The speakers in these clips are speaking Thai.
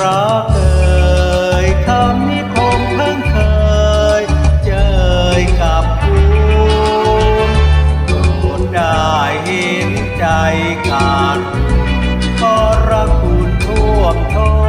รักเอยคำนี้คงเพิ่งเคย เจอกับคุณคุณได้เห็นใจขาดขอรักคุณท่วมท้น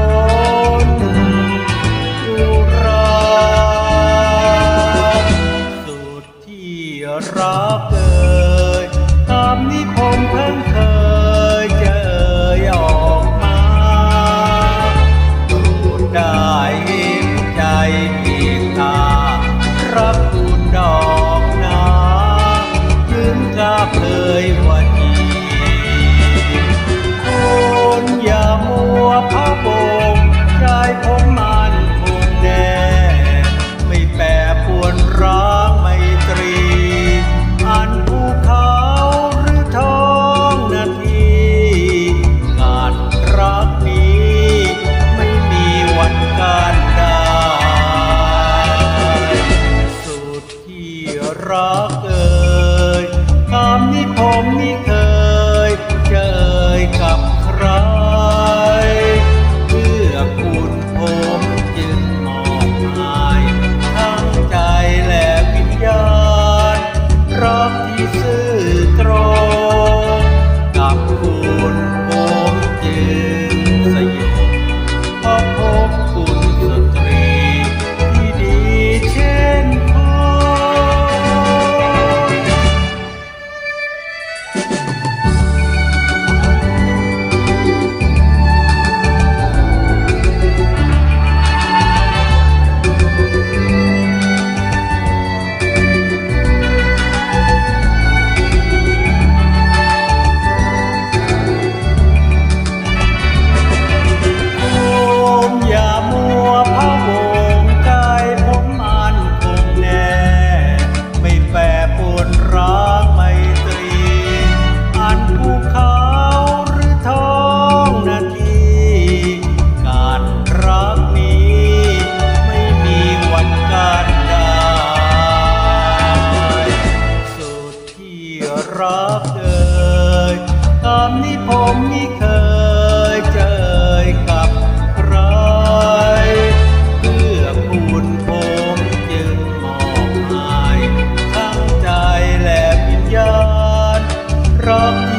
the เพราะ